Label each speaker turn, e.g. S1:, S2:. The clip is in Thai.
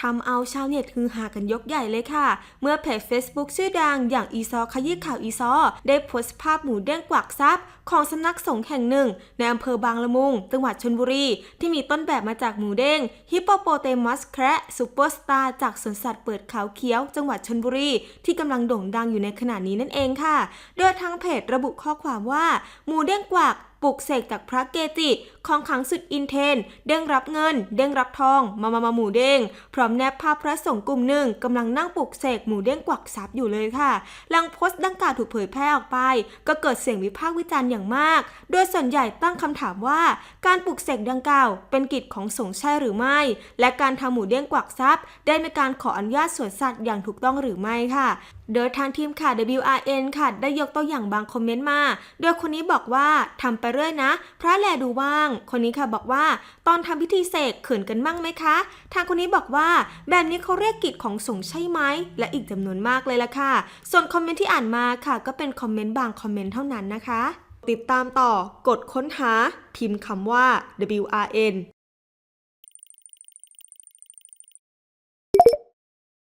S1: ทำเอาชาวเน็ตฮือฮากันยกใหญ่เลยค่ะ เมื่อเพจ Facebook ชื่อดังอย่างอีซอขยี้ข่าวอีซอ ได้โพสต์ภาพหมูเด้งกวักซับของสำนักสงฆ์แห่งหนึ่ง ในอำเภอบางละมุง จังหวัดชนบุรี ที่มีต้นแบบมาจากหมูเด้ง ฮิปโปโปเตมัสแคระซูเปอร์สตาร์จากสวนสัตว์เปิดเขาเขียว จังหวัดชนบุรี ที่กำลังโด่งดังอยู่ในขณะนี้นั่นเองค่ะ โดยทางเพจระบุข้อความว่า หมูเด้งกวักปลุกเสกจากพระเกจิของขังสุดอินเทน เด้งรับเงิน เด้งรับทอง มามามาหมูเด้ง พร้อมแนบภาพพระสงฆ์กลุ่มหนึ่งกำลังนั่งปลุกเสกหมูเด้งกวักซับอยู่เลยค่ะ หลังโพสต์ดังกล่าวถูกเผยแพร่ออกไป ก็เกิดเสียงวิพากษ์วิจารณ์อย่างมาก โดยส่วนใหญ่ตั้งคำถามว่า การปลุกเสกดังกล่าวเป็นกิจของสงฆ์ใช่หรือไม่ และการทำหมูเด้งกวักซับได้มีการขออนุญาตสวนสัตว์อย่างถูกต้องหรือไม่ค่ะโดยทางทีมข่าว WRN ค่ะได้ยกตัวอย่างบางคอมเมนต์มา โดยคนนี้บอกว่าทำไปเรื่อยนะ พระแลดูว่าง คนนี้ค่ะบอกว่า ตอนทำพิธีเสกเขินกันมั่งไหมคะ ทางคนนี้บอกว่า แบบนี้เขาเรียกกิจของสงฆ์ใช่ไหม และอีกจำนวนมากเลยละค่ะ ส่วนคอมเมนต์ที่อ่านมาค่ะ ก็เป็นคอมเมนต์บางคอมเมนต์เท่านั้นนะคะ ติดตามต่อกดค้นหา พิมพ์คำว่า WRN